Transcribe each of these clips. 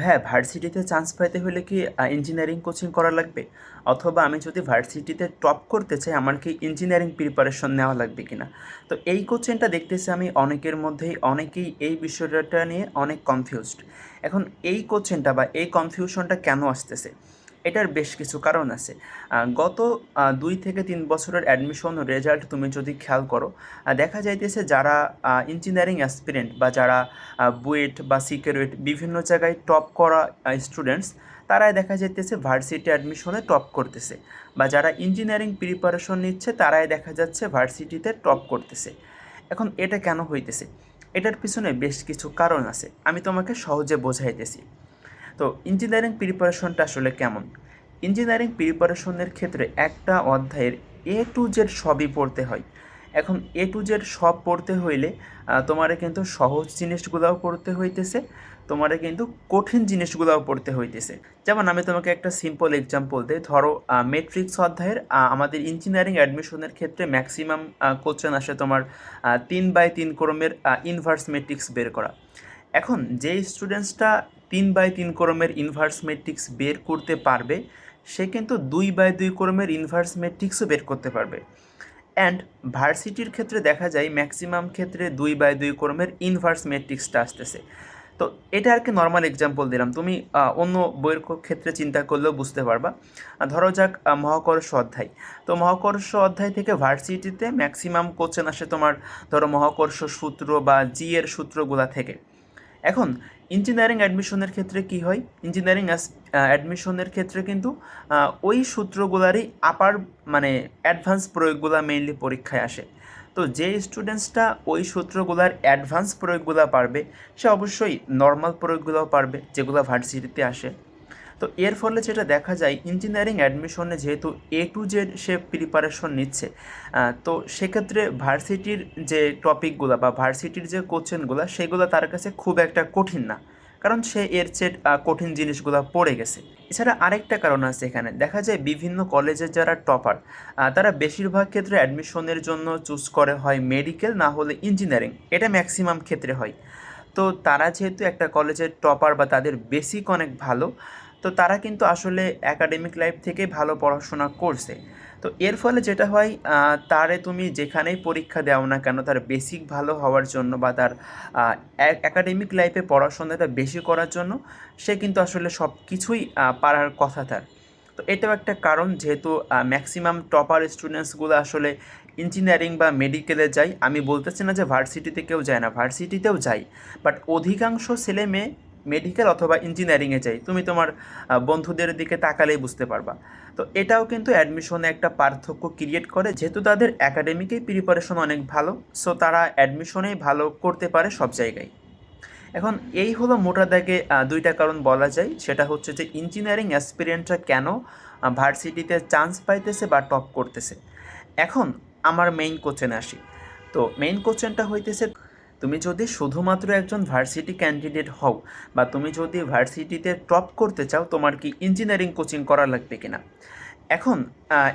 ভাইয়া ভার্সিটিতে চান্স পাইতে হলে কি ইঞ্জিনিয়ারিং কোচিং করা লাগবে? অথবা আমি যদি ভার্সিটিতে টপ করতে চাই, আমার কি ইঞ্জিনিয়ারিং প্রিপারেশন নেওয়া লাগবে কিনা? তো এই কোচিংটা দেখতেছি আমি অনেকের মধ্যেই, অনেকেই এই বিষয়টা নিয়ে অনেক কনফিউজড এখন এই কোচিংটা বা এই কনফিউশনটা কেন আসতেছে? এটার বেশ কিছু কারণ আছে। গত দুই থেকে তিন বছরের অ্যাডমিশন রেজাল্ট তুমি যদি খেয়াল করো দেখা যাইতেছে যারা ইঞ্জিনিয়ারিং অ্যাসপিরেন্ট বা যারা বুয়েট বা সিকিউরিট বিভিন্ন জায়গায় টপ করা স্টুডেন্টস তারাই দেখা যাইতেছে ভার্সিটি অ্যাডমিশনে টপ করতেছে বা যারা ইঞ্জিনিয়ারিং প্রিপারেশন নিচ্ছে তারাই দেখা যাচ্ছে ভার্সিটিতে টপ করতেছে। এখন এটা কেন হইতেছে? এটার পিছনে বেশ কিছু কারণ আছে। আমি তোমাকে সহজে বোঝাইতেছি। তো ইঞ্জিনিয়ারিং প্রিপারেশনটা আসলে কেমন? ইঞ্জিনিয়ারিং প্রিপারেশনের ক্ষেত্রে একটা অধ্যায়ের এ টু জেড সবই পড়তে হয়। এখন এ টু জেড সব পড়তে হইলে তোমারে কিন্তু সহজ জিনিসগুলোও পড়তে হইতেছে, তোমারে কিন্তু কঠিন জিনিসগুলোও পড়তে হইতেছে। যেমন আমি তোমাকে একটা সিম্পল এক্সাম্পল দিই, ধরো মেট্রিক্স অধ্যায়ের আমাদের ইঞ্জিনিয়ারিং অ্যাডমিশনের ক্ষেত্রে ম্যাক্সিমাম কোশ্চেন আসে তোমার তিন বাই তিন ক্রমের ইনভার্স মেট্রিক্স বের করা। এখন যে স্টুডেন্টসটা তিন বাই তিন ক্রমের ইনভার্স মেট্রিক্স বের করতে পারবে, সে কিন্তু দুই বাই দুই ক্রমের ইনভার্স মেট্রিক্সও বের করতে পারবে। অ্যান্ড ভার্সিটির ক্ষেত্রে দেখা যায় ম্যাক্সিমাম ক্ষেত্রে দুই বাই দুই ক্রমের ইনভার্স মেট্রিক্সটা আসতেছে। তো এটা আর কি নর্মাল এক্সাম্পল দিলাম। তুমি অন্য বইয়ের ক্ষেত্রে চিন্তা করলেও বুঝতে পারবা। ধরো যাক মহাকর্ষ অধ্যায়। তো মহাকর্ষ অধ্যায় থেকে ভার্সিটিতে ম্যাক্সিমাম কোশ্চেন আসে তোমার, ধরো মহাকর্ষ সূত্র বা জি এর সূত্রগুলা থেকে। এখন ইঞ্জিনিয়ারিং অ্যাডমিশনের ক্ষেত্রে কি হয়? ইঞ্জিনিয়ারিং অ্যাডমিশনের ক্ষেত্রে কিন্তু ওই সূত্রগুলারই আপার মানে অ্যাডভান্স প্রয়োগগুলা মেইনলি পরীক্ষায় আসে। তো যে স্টুডেন্টসটা ওই সূত্রগুলার অ্যাডভান্স প্রয়োগগুলো পারবে, সে অবশ্যই নর্মাল প্রয়োগগুলোও পারবে, যেগুলো ভার্সিটিতে আসে। তো এর ফলে যেটা দেখা যায় ইঞ্জিনিয়ারিং অ্যাডমিশনে যেহেতু এ টু জেড সে প্রিপারেশন নিচ্ছে তো সেক্ষেত্রে ভার্সিটির যে টপিকগুলো বা ভার্সিটির যে কোশ্চেনগুলো সেগুলো তার কাছে খুব একটা কঠিন না। কারণ সে এর আহ, কঠিন জিনিসগুলো পড়ে গেছে। এছাড়া আরেকটা কারণ আছে এখানে। দেখা যায় বিভিন্ন কলেজের যারা টপার তারা বেশিরভাগ ক্ষেত্রে অ্যাডমিশনের জন্য চুজ করে হয় মেডিকেল না হলে ইঞ্জিনিয়ারিং এটা ম্যাক্সিমাম ক্ষেত্রে হয়। তো তারা যেহেতু একটা কলেজের টপার বা তাদের বেসিক অনেক ভালো তো তারা কিন্তু আসলে একাডেমিক লাইফ থেকে ভালো পড়াশোনা করছে। তো এর ফলে যেটা হয় তারে তুমি যেখানেই পরীক্ষা দাও না কেন, তার বেসিক ভালো হওয়ার জন্য বা তার একাডেমিক লাইফে পড়াশোনাটা বেশি করার জন্য, সে কিন্তু আসলে সব কিছুই পারার কথা তার। তো এটাও একটা কারণ, যেহেতু ম্যাক্সিমাম টপার স্টুডেন্টসগুলো আসলে ইঞ্জিনিয়ারিং বা মেডিকেলে যায়। আমি বলতেছি না যে ভার্সিটিতে কেউ যায় না ভার্সিটিতেও যায়। বাট অধিকাংশ ছেলে মেয়ে মেডিকেল অথবা ইঞ্জিনিয়ারিংয়ে যায় তুমি তোমার বন্ধুদের দিকে তাকালেই বুঝতে পারবা। তো এটাও কিন্তু অ্যাডমিশনে একটা পার্থক্য ক্রিয়েট করে, যেহেতু তাদের একাডেমিকেই প্রিপারেশন অনেক ভালো সো তারা অ্যাডমিশনেই ভালো করতে পারে সব জায়গায়। এখন এই হলো মোটা দাগে দুইটা কারণ বলা যায়, সেটা হচ্ছে যে ইঞ্জিনিয়ারিং অ্যাসপিরিয়েন্টরা কেন ভার্সিটিতে চান্স পাইতেছে বা টপ করতেছে? এখন আমার মেইন কোশ্চেনে আসি। তো মেইন কোশ্চেনটা হইতেছে তুমি যদি শুধুমাত্র একজন ভার্সিটি ক্যান্ডিডেট হও বা তুমি যদি ভার্সিটিতে টপ করতে চাও, তোমার কি ইঞ্জিনিয়ারিং কোচিং করা লাগবে কিনা? এখন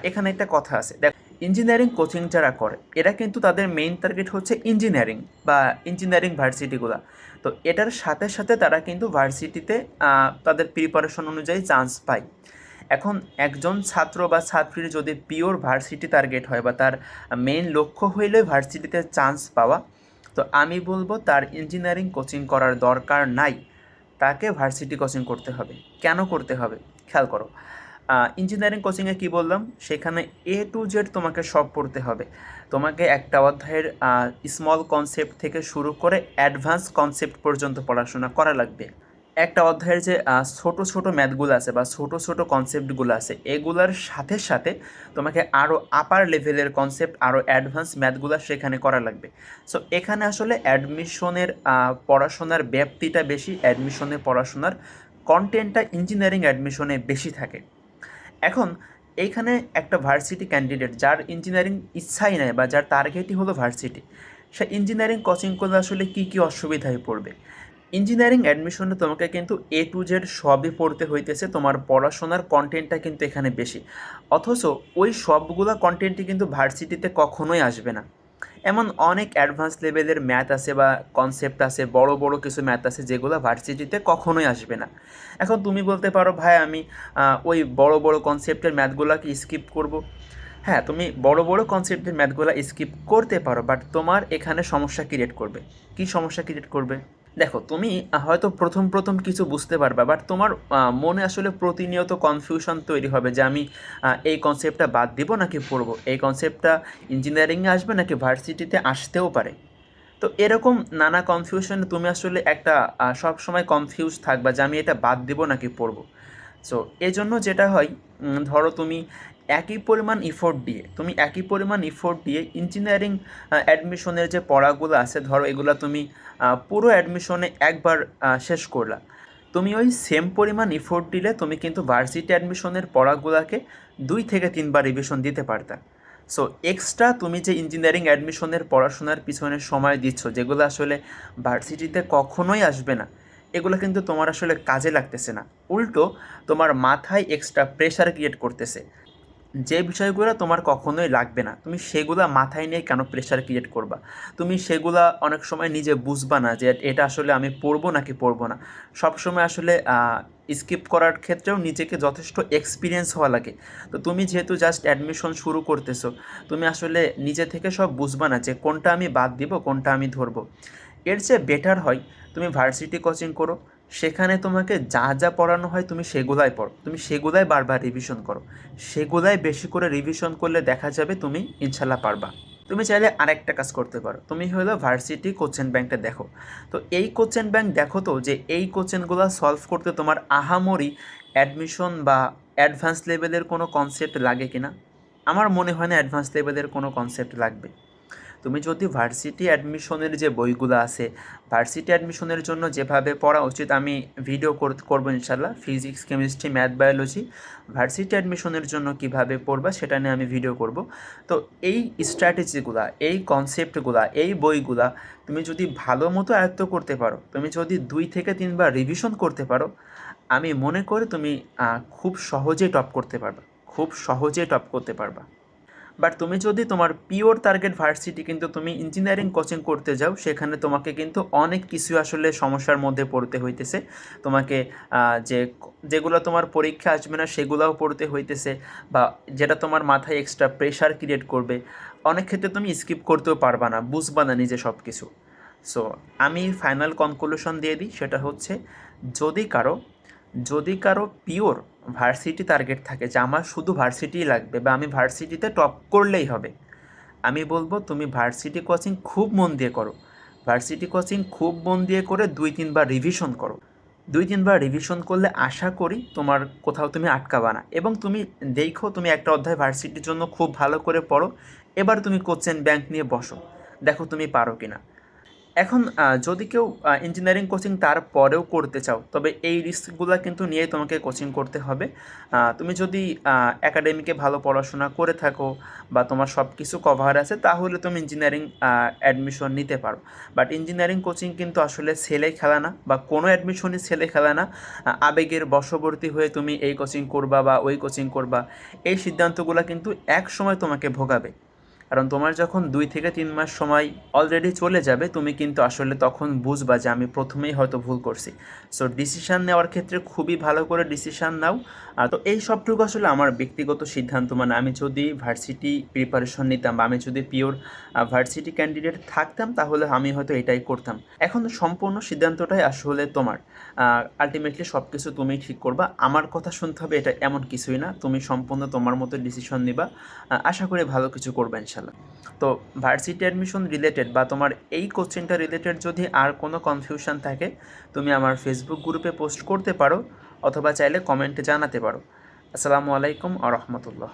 এখানে একটা কথা আছে। দেখ ইঞ্জিনিয়ারিং কোচিং যারা করে, এরা কিন্তু তাদের মেইন টার্গেট হচ্ছে ইঞ্জিনিয়ারিং বা ইঞ্জিনিয়ারিং ভার্সিটিগুলা তো এটার সাথে সাথে তারা কিন্তু ভার্সিটিতে তাদের প্রিপারেশন অনুযায়ী চান্স পায়। এখন, একজন ছাত্র বা ছাত্রীর যদি পিওর ভার্সিটি টার্গেট হয় বা তার মেইন লক্ষ্য হইলে ভার্সিটিতে চান্স পাওয়া তো আমি বলব তার ইঞ্জিনিয়ারিং কোচিং করার দরকার নাই। তাকে ভার্সিটি কোচিং করতে হবে। কেন করতে হবে? খেয়াল করো। ইঞ্জিনিয়ারিং কোচিংয়ে কি বললাম? সেখানে এ টু জেড তোমাকে সব পড়তে হবে। তোমাকে একটা অধ্যায়ের স্মল কনসেপ্ট থেকে শুরু করে অ্যাডভান্স কনসেপ্ট পর্যন্ত পড়াশোনা করা লাগবে। একটা অধ্যায়ের যে ছোট ছোট ম্যাথগুলো আছে বা ছোট ছোট কনসেপ্টগুলো আছে, এগুলার সাথে সাথে তোমাকে আরও আপার লেভেলের কনসেপ্ট আরও অ্যাডভান্স ম্যাথগুলো সেখানে করা লাগবে। সো এখানে আসলে অ্যাডমিশনের পড়াশোনার ব্যাপ্তিটা বেশি অ্যাডমিশনের পড়াশোনার কন্টেন্টটা ইঞ্জিনিয়ারিং অ্যাডমিশনে বেশি থাকে। এখন এইখানে একটা ভার্সিটি ক্যান্ডিডেট যার ইঞ্জিনিয়ারিং ইচ্ছাই নেয় বা যার টার্গেটই হলো ভার্সিটি সে ইঞ্জিনিয়ারিং কোচিং করলে আসলে কী কী অসুবিধায় পড়বে? ইঞ্জিনিয়ারিং অ্যাডমিশনে তোমাকে কিন্তু এ টু জেড সবই পড়তে হইতেছে, তোমার পড়াশোনার কন্টেন্টটা কিন্তু এখানে বেশি। অথচ ওই সবগুলো কন্টেন্টই কিন্তু ভার্সিটিতে কখনোই আসবে না। এমন অনেক অ্যাডভান্স লেভেলের ম্যাথ আছে বা কনসেপ্ট আছে, বড় বড় কিছু ম্যাথ আছে যেগুলো ভার্সিটিতে কখনোই আসবে না। এখন তুমি বলতে পারো, ভাই, আমি ওই বড় বড় কনসেপ্টের ম্যাথগুলোকে স্কিপ করব। হ্যাঁ তুমি বড় বড় কনসেপ্টের ম্যাথগুলো স্কিপ করতে পারো বাট তোমার এখানে সমস্যা ক্রিয়েট করবে। কি সমস্যা ক্রিয়েট করবে? দেখো, তুমি হয়তো প্রথম প্রথম কিছু বুঝতে পারবা বাট তোমার মনে আসলে প্রতিনিয়ত কনফিউশন তৈরি হবে যে আমি এই কনসেপ্টটা বাদ দিব নাকি পড়ব? এই কনসেপ্টটা ইঞ্জিনিয়ারিংয়ে আসবে নাকি ভার্সিটিতে আসতেও পারে? তো এরকম নানা কনফিউশনে তুমি আসলে একটা সব সময় কনফিউজ থাকবা যে আমি এটা বাদ দিব নাকি পড়ব? সো এজন্য যেটা হয় ধরো তুমি একই পরিমাণ ইফোর্ট দিয়ে, তুমি একই পরিমাণ ইফোর্ট দিয়ে ইঞ্জিনিয়ারিং অ্যাডমিশনের যে পড়াগুলো আছে, ধরো এগুলো তুমি পুরো অ্যাডমিশনে একবার শেষ করলা। তুমি ওই সেম পরিমাণ ইফোর্ট দিলে তুমি কিন্তু ভার্সিটি অ্যাডমিশনের পড়াগুলোকে দুই থেকে তিনবার রিভিশন দিতে পারতা। সো এক্সট্রা তুমি যে ইঞ্জিনিয়ারিং অ্যাডমিশনের পড়াশোনার পিছনে সময় দিচ্ছ, যেগুলো আসলে ভার্সিটিতে কখনোই আসবে না, এগুলো কিন্তু তোমার আসলে কাজে লাগতেছে না। উল্টো তোমার মাথায় এক্সট্রা প্রেশার ক্রিয়েট করতেছে। যে বিষয়গুলো তোমার কখনোই লাগবে না, তুমি সেগুলো মাথায় নিয়ে কেন প্রেশার ক্রিয়েট করবা? তুমি সেগুলা অনেক সময় নিজে বুঝবা না যে এটা আসলে আমি পড়ব নাকি পড়ব না। সবসময় আসলে স্কিপ করার ক্ষেত্রেও নিজেকে যথেষ্ট এক্সপিরিয়েন্স হওয়া লাগে। তো তুমি যেহেতু জাস্ট অ্যাডমিশন শুরু করতেছো, তুমি আসলে নিজে থেকে সব বুঝবা না যে কোনটা আমি বাদ দিব, কোনটা আমি ধরবো। এর চেয়ে বেটার হয়, তুমি ভার্সিটি কোচিং করো সেখানে তোমাকে যা যা পড়ানো হয় তুমি সেগুলাই পড়ো। তুমি সেগুলাই বারবার রিভিশন করো। সেগুলাই বেশি করে রিভিশন করলে দেখা যাবে তুমি ইনশাল্লাহ পারবা। তুমি চাইলে আরেকটা কাজ করতে পারো। তুমি হলো ভার্সিটি কোচেন ব্যাংকটা দেখো। তো এই কোচেন ব্যাংক দেখো তো যে এই কোচেনগুলো সলভ করতে তোমার আহামরি অ্যাডমিশন বা অ্যাডভান্স লেভেলের কোনো কনসেপ্ট লাগে কিনা? আমার মনে হয় না অ্যাডভান্স লেভেলের কোনো কনসেপ্ট লাগবে। তুমি যদি ভার্সিটি অ্যাডমিশনের যে বইগুলো আছে ভার্সিটি অ্যাডমিশনের জন্য যেভাবে পড়া উচিত আমি ভিডিও করব ইনশাল্লাহ physics chemistry math biology varsity অ্যাডমিশনের জন্য কীভাবে পড়বা সেটা নিয়ে আমি ভিডিও করব। তো এই স্ট্র্যাটেজিগুলা এই কনসেপ্টগুলা এই বইগুলা তুমি যদি ভালো মতো আয়ত্ত করতে পারো, তুমি যদি দুই থেকে তিনবার রিভিশন করতে পারো, আমি মনে করি তুমি খুব সহজেই টপ করতে পারবা, খুব সহজেই টপ করতে পারবা। বাট তুমি যদি তোমার পিওর টার্গেট ভার্সিটি কিন্তু তুমি ইঞ্জিনিয়ারিং কোচিং করতে যাও, সেখানে তোমাকে কিন্তু অনেক কিছু আসলে সমস্যার মধ্যে পড়তে হইতেছে। তোমাকে যে, যেগুলো তোমার পরীক্ষা আসবে না, সেগুলোও পড়তে হইতেছে বা যেটা তোমার মাথায় এক্সট্রা প্রেশার ক্রিয়েট করবে। অনেক ক্ষেত্রে তুমি স্কিপ করতেও পারবা না, বুঝবা না নিজে সব কিছু সো আমি ফাইনাল কনক্লুশন দিয়ে দিই, সেটা হচ্ছে যদি কারও যদি কারও পিওর ভার্সিটি টার্গেট থাকে, যে আমার শুধু ভার্সিটিই লাগবে বা আমি ভার্সিটিতে টপ করলেই হবে। আমি বলব, তুমি ভার্সিটি কোচিং খুব মন দিয়ে করো। ভার্সিটি কোচিং খুব মন দিয়ে করে দুই তিনবার রিভিশন করো। দুই তিনবার রিভিশন করলে আশা করি তোমার কোথাও তুমি আটকাবা না এবং তুমি দেখো, তুমি একটা অধ্যায় ভার্সিটির জন্য খুব ভালো করে পড়ো। এবার তুমি কোচিং ব্যাংক নিয়ে বসো। দেখো তুমি পারো কিনা। এখন যদি কেউ ইঞ্জিনিয়ারিং কোচিং তারপরেও করতে চাও, তবে এই রিস্কগুলো কিন্তু নিয়ে তোমাকে কোচিং করতে হবে। তুমি যদি একাডেমিকে ভালো পড়াশোনা করে থাকো বা তোমার সব কিছু কভার আছে, তাহলে তুমি ইঞ্জিনিয়ারিং অ্যাডমিশন নিতে পারো। বাট ইঞ্জিনিয়ারিং কোচিং কিন্তু আসলে ছেলে খেলা না বা কোনো অ্যাডমিশনই ছেলে খেলা না। আবেগের বশবর্তী হয়ে তুমি এই কোচিং করবা বা ওই কোচিং করবা, এই সিদ্ধান্তগুলো কিন্তু এক সময় তোমাকে ভোগাবে। কারণ তোমার যখন দুই থেকে তিন মাস সময় অলরেডি চলে যাবে, তুমি কিন্তু আসলে তখন বুঝবা যে আমি প্রথমেই হয়তো ভুল করছি। সো ডিসিশান নেওয়ার ক্ষেত্রে খুবই ভালো করে ডিসিশান নাও। আর তো এই সবটুকু আসলে আমার ব্যক্তিগত সিদ্ধান্ত। মানে আমি যদি ভার্সিটি প্রিপারেশন নিতাম বা আমি যদি পিওর ভার্সিটি ক্যান্ডিডেট থাকতাম, তাহলে আমি হয়তো এটাই করতাম। এখন সম্পূর্ণ সিদ্ধান্তটাই আসলে তোমার। আলটিমেটলি সব কিছু তুমি ঠিক করবা। আমার কথা শুনতে হবে, এটা এমন কিছুই না। তুমি সম্পূর্ণ তোমার মতো ডিসিশন নিবা। আশা করি ভালো কিছু করবে ইনশাল্লাহ তো ভার্সিটি অ্যাডমিশন রিলেটেড বা তোমার এই কোশ্চেনটা রিলেটেড যদি আর কোনো কনফিউশন থাকে, তুমি আমার ফেসবুক গ্রুপে পোস্ট করতে পারো অথবা চাইলে কমেন্টে জানাতে পারো। আসসালামু আলাইকুম আ রহমতুল্লাহ।